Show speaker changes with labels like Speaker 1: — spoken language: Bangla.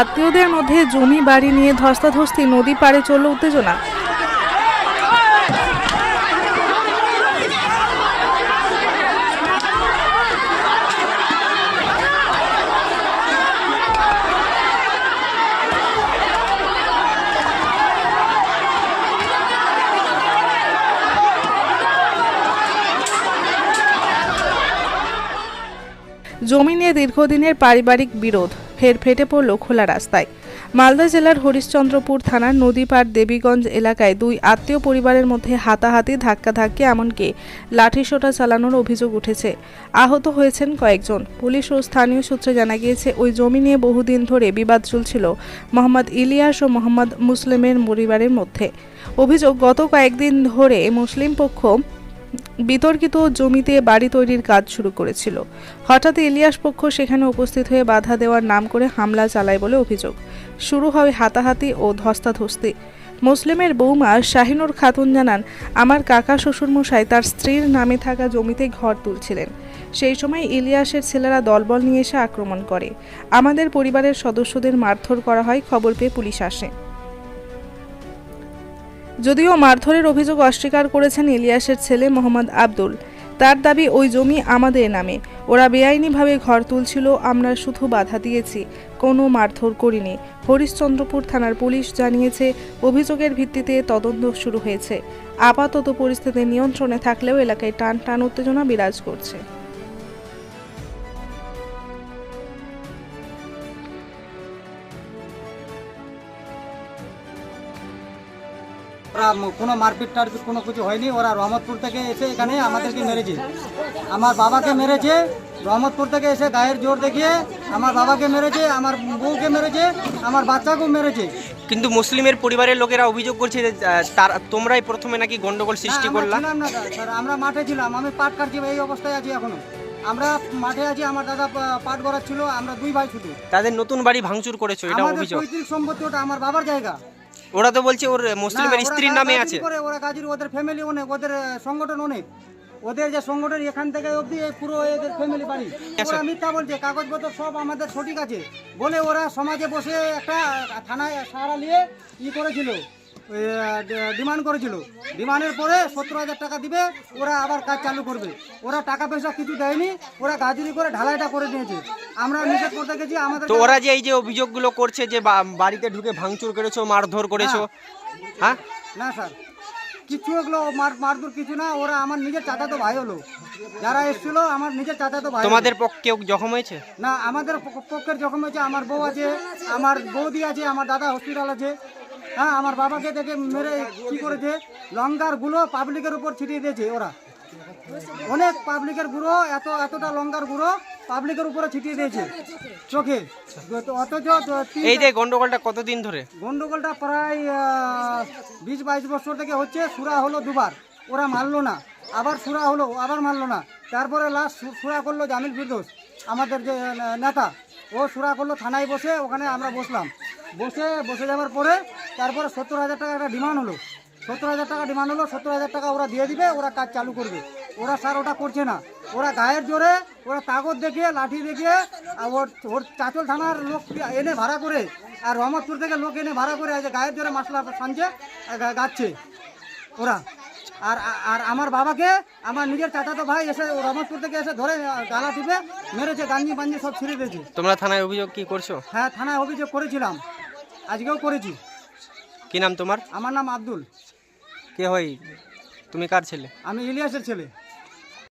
Speaker 1: আত্মীয়দের মধ্যে জমি বাড়ি নিয়ে ধস্তাধস্তি, নদী পাড়ে চলল উত্তেজনা। জমি নিয়ে দীর্ঘদিনের পারিবারিক বিরোধ। ফের ফেটে পড়ল খোলা রাস্তায়। মালদা জেলার হরিশ্চন্দ্রপুর থানার নদীপাড় দেবীগঞ্জ এলাকায় দুই আত্মীয় পরিবারের মধ্যে হাতাহাতি ধাক্কাধাক্কি এমনকি লাঠিসোঁটা চালানোর অভিযোগ উঠেছে। আহত হয়েছেন কয়েকজন। পুলিশ ও স্থানীয় সূত্রে জানা গিয়েছে, ওই জমি নিয়ে বহুদিন ধরে বিবাদ চলছিল মোহাম্মদ ইলিয়াস ও মোহাম্মদ মুসলিমের পরিবারের মধ্যে। অভিযোগ, গত কয়েকদিন ধরে মুসলিম পক্ষ বিতর্কিত জমিতে বাড়ি তৈরির কাজ শুরু করেছিল। হঠাৎ ইলিয়াস পক্ষ সেখানে উপস্থিত হয়ে বাধা দেওয়ার নাম করে হামলা চালায় বলে অভিযোগ। শুরু হয় হাতাহাতি ও ধস্তাধস্তি। মুসলিমের বৌমা শাহিনুর খাতুন জানান, আমার কাকা শ্বশুরমশাই তার স্ত্রীর নামে থাকা জমিতে ঘর তুলছিলেন। সেই সময় ইলিয়াসের ছেলেরা দলবল নিয়ে এসে আক্রমণ করে। আমাদের পরিবারের সদস্যদের মারধর করা হয়, খবর পেয়ে পুলিশ আসে। যদিও মারধরের অভিযোগ অস্বীকার করেছেন ইলিয়াসের ছেলে মোহাম্মদ আব্দুল। তার দাবি, ওই জমি আমাদের নামে। ওরা বেআইনিভাবে ঘর তুলছিল, আমরা শুধু বাধা দিয়েছি। কোনো মারধর করিনি। হরিশ্চন্দ্রপুর থানার পুলিশ জানিয়েছে, অভিযোগের ভিত্তিতে তদন্ত শুরু হয়েছে। আপাতত পরিস্থিতি নিয়ন্ত্রণে থাকলেও এলাকায় টান টান উত্তেজনা বিরাজ করছে।
Speaker 2: কোনো মারপিট টারপিট কোনো কিছু হয়নি। ওরা রহমতপুর থেকে এসে এখানে আমাদেরকে মেরেছে। আমার বাবাকে মেরেছে রহমতপুর থেকে এসে গায়ের জোর দেখিয়ে আমার বাবাকে মেরেছে আমার বউকে মেরেছে আমার বাচ্চাকেও মেরেছে।
Speaker 3: কিন্তু মুসলিমের পরিবারের লোকেরা অভিযোগ করছে যে তার তোমরাই প্রথমে নাকি গন্ডগোল সৃষ্টি
Speaker 2: করলাম না স্যার, আমরা মাঠে ছিলাম। আমি পাট কাটছি এই অবস্থায় আছি এখনও। আমরা মাঠে আছি আমার দাদা পাট গড়াচ্ছিল আমরা দুই ভাই শুধু
Speaker 3: তাদের নতুন বাড়ি ভাঙচুর করেছ এটা অভিযোগ।
Speaker 2: পৈতৃক সম্পত্তি ওটা আমার বাবার জায়গা।
Speaker 3: ওরা তো বলছে ওর মুসলিমের স্ত্রীর নামে আছে।
Speaker 2: করে ওরা গাজরি ওদের ফ্যামিলি অনেক ওদের সংগঠন অনেক। ওদের যে সংগঠন এখান থেকে অবধি পুরো এদের ফ্যামিলি বাড়ি। ওরা মিথ্যা বলছে কাগজপত্র সব আমাদের সঠিক আছে। বলে ওরা সমাজে বসে একটা থানায় সারা নিয়ে ই করেছিল। ডিমান্ড করেছিল। ডিমান্ডের পরে সত্তর হাজার টাকা দিবে ওরা আবার কাজ চালু করবে। ওরা টাকা পয়সা কিছু দেয়নি ওরা গাজরি করে ঢালাইটা করে নিয়েছে। আমরা নিষেধ করতে গেছি আমাদের
Speaker 3: তো ওরা যে এই যে অভিযোগগুলো করছে যে বাড়িতে ঢুকে ভাঙচুর করেছ মারধর করেছ হ্যাঁ?
Speaker 2: না স্যার। কিছু এগুলো মার মারদুর কিছু না ওরা আমার নিজের চাচা তো ভাই হলো। যারা এসেছিল আমার নিজের চাচা তো ভাই।
Speaker 3: তোমাদের পক্ষে জখম হয়েছে?
Speaker 2: না আমাদের পক্ষের জখম হয়েছে আমার বউ আছে আমার বৌদি আছে আমার দাদা হসপিটাল আছে। হ্যাঁ আমার বাবাকে দেখে মেরে কি করেছে? লঙ্কারগুলো পাবলিকের উপর ছিটিয়ে দিয়েছে ওরা। অনেক পাবলিকের গুঁড়ো এত এতটা লঙ্কার গুঁড়ো পাবলিকের উপরে ছিটিয়ে দিয়েছে চোখে। অথচ
Speaker 3: এই যে গন্ডগোলটা কতদিন ধরে?
Speaker 2: গন্ডগোলটা প্রায় বিশ বাইশ বছর থেকে হচ্ছে সুরা হলো দুবার। ওরা মারলো না। আবার সুরা হলো আবার মারলো না। তারপরে লাস্ট সুরা করল জামিল ফিরদোস আমাদের যে নেতা। ও সুরা করল থানায় বসে ওখানে আমরা বসলাম। বসে বসে যাওয়ার পরে তারপরে সত্তর হাজার টাকা একটা ডিমান্ড হলো। সত্তর হাজার টাকা ডিমান্ড হলো সত্তর হাজার টাকা ওরা দিয়ে দিবে ওরা কাজ চালু করবে। ওরা স্যার ওটা করছে না। ওরা গায়ের জোরে ওরা কাগজ দেখিয়ে লাঠি দেখিয়ে আর ওর ওর চাচল থানার লোক এনে ভাড়া করে আর রহমতপুর থেকে লোক এনে ভাড়া করে যে গায়ের জোরে মশলা সানছে গাচ্ছে ওরা। আর আর আমার বাবাকে আমার নিজের চাচাতো ভাই এসে রহমতপুর থেকে এসে ধরে গালা টিপে মেরেছে গাঞ্জি বাঞ্জি সব ছিঁড়ে দিয়েছে।
Speaker 3: তোমরা থানায় অভিযোগ কি করছ?
Speaker 2: হ্যাঁ থানায় অভিযোগ করেছিলাম। আজকেও করেছি।
Speaker 3: কি নাম তোমার?
Speaker 2: আমার নাম আব্দুল।
Speaker 3: কে হয়? তুমি কার ছেলে?
Speaker 2: আমি ইলিয়াসের ছেলে।